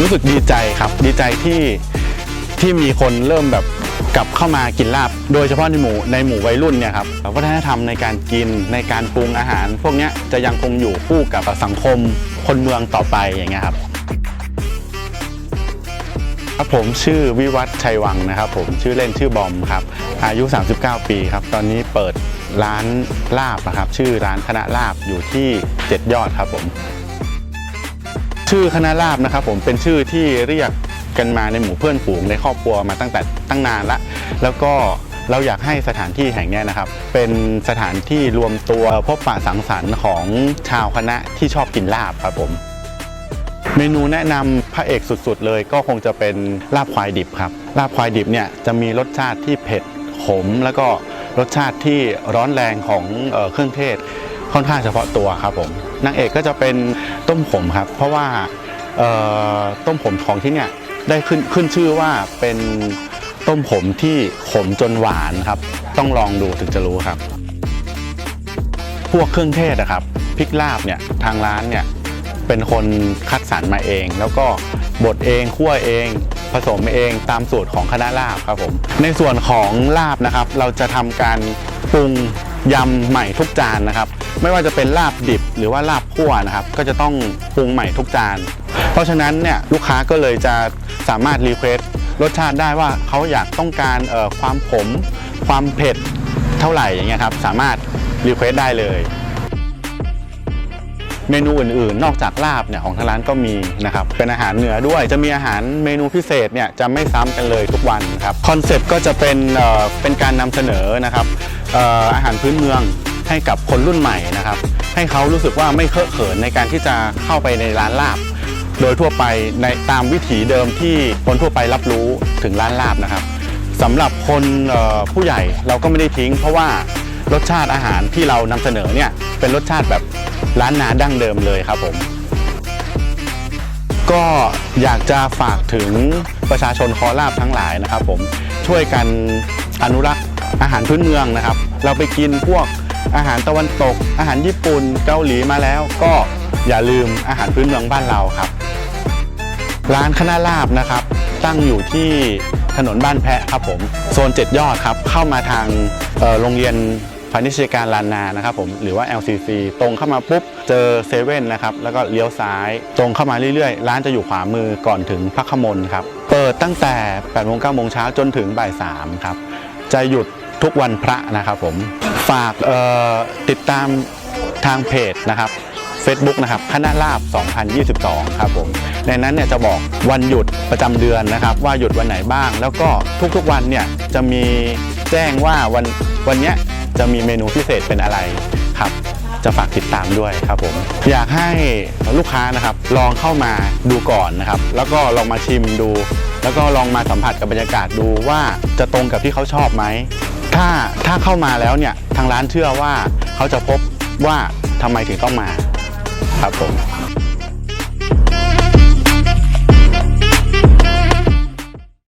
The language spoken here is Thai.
รู้สึกดีใจครับ ดีใจที่ที่มีคนเริ่มแบบกลับเข้ามากินลาบ โดยเฉพาะในหมู่ในหมู่วัยรุ่นเนี่ยครับวัฒนธรรมในการกินในการปรุงอาหาร พวกนี้จะยังคงอยู่คู่กับสังคมคนเมืองต่อไปอย่างเงี้ยครับครับผมชื่อวิวัฒชัยวังนะครับ ผมชื่อเล่นชื่อบอมครับ อายุ 39 ปีครับ ตอนนี้เปิดร้านลาบนะครับ ชื่อร้านคณะลาบอยู่ที่เจ็ดยอดครับผม ชื่อคณะลาบนะครับผมเป็นชื่อที่เรียกกันมาในหมู่เพื่อนฝูงในครอบครัวมาตั้งแต่ตั้งนานละ แล้วก็เราอยากให้สถานที่แห่งนี้นะครับ เป็นสถานที่รวมตัวพบปะสังสรรค์ของชาวคณะที่ชอบกินลาบครับผม เมนูแนะนำพระเอกสุดๆ เลยก็คงจะเป็นลาบควายดิบครับ ลาบควายดิบเนี่ยจะมีรสชาติที่เผ็ดขม แล้วก็รสชาติที่ร้อนแรงของเออเครื่องเทศค่อนข้างเฉพาะตัวครับผมนางเอกก็จะเป็นต้มขมครับ เพราะว่าต้มขมของที่เนี่ยได้ขึ้นขึ้นชื่อว่าเป็นต้มขมที่ขมจนหวานครับ ต้องลองดูถึงจะรู้ครับ พวกเครื่องเทศนะครับพริกลาบเนี่ยทางร้านเนี่ยเป็นคนคัดสรรมาเอง แล้วก็บดเองคั่วเองผสมเองตามสูตรของคณะลาบครับผมในส่วนของลาบนะครับ เราจะทำการปรุงยำใหม่ทุกจานนะครับ ไม่ว่าจะเป็นลาบดิบหรือว่าลาบคั่วนะครับ ก็จะต้องปรุงใหม่ทุกจาน เพราะฉะนั้นเนี่ยลูกค้าก็เลยจะสามารถรีเควสรสชาติได้ว่าเขาอยากต้องการเอ่อความขมความเผ็ดเท่าไหร่อย่างเงี้ยครับสามารถรีเควสได้เลยเมนูอื่นๆ นอกจากลาบเนี่ยของทางร้านก็มีนะครับ เป็นอาหารเหนือด้วย จะมีอาหารเมนูพิเศษเนี่ยจะไม่ซ้ำกันเลยทุกวันครับ คอนเซ็ปต์ก็จะเป็นเอ่อเป็นการนำเสนอนะครับอออาหารพื้นเมือง ให้กับคนรุ่นใหม่นะครับ ให้เขารู้สึกว่าไม่เคอะเขินในการที่จะเข้าไปในร้านลาบ โดยทั่วไปในตามวิถีเดิมที่คนทั่วไปรับรู้ถึงร้านลาบนะครับสำหรับคนผู้ใหญ่เราก็ไม่ได้ทิ้ง เพราะว่ารสชาติอาหารที่เรานำเสนอเนี่ยเป็นรสชาติแบบร้านนาดั้งเดิมเลยครับผม ก็อยากจะฝากถึงประชาชนคอลาบทั้งหลายนะครับผมช่วยกันอนุรักษ์อาหารพื้นเมืองนะครับ เราไปกินพวก อาหารตะวันตก อาหารญี่ปุ่นเกาหลีมาแล้ว ก็อย่าลืมอาหารพื้นเมืองบ้านเราครับ ร้านคณะลาบนะครับ ตั้งอยู่ที่ถนนบ้านแพะครับผมโซน 7 ยอดครับ เข้ามาทางโรงเรียนพาณิชยการลานนานะครับผมหรือว่า LCC ตรงเข้ามาปุ๊บเจอเซเว่นนะครับแล้วก็เลี้ยวซ้าย ตรงเข้ามาเรื่อยๆ ร้านจะอยู่ขวามือก่อนถึงพักขมลครับ เปิดตั้งแต่8โมง9โมงเช้าจนถึงบ่าย3ครับจะหยุดทุกวันพระนะครับผม ฝากติดตามทางเพจนะครับ Facebook นะครับคณะลาบ 2022 ครับผมในนั้นเนี่ยจะบอกวันหยุดประจำเดือนนะครับ ว่าหยุดวันไหนบ้าง แล้วก็ทุกๆวันเนี่ยจะมีแจ้งว่าวันวันเนี้ยจะมีเมนูพิเศษเป็นอะไรครับ จะฝากติดตามด้วยครับผมอยากให้ลูกค้านะครับลองเข้ามาดูก่อนนะครับ แล้วก็ลองมาชิมดู แล้วก็ลองมาสัมผัสกับบรรยากาศดูว่าจะตรงกับที่เขาชอบไหมถ้าถ้าเข้ามาแล้วเนี่ย ทางร้านเชื่อว่าเขาจะพบว่าทำไมถึงต้องมาครับผม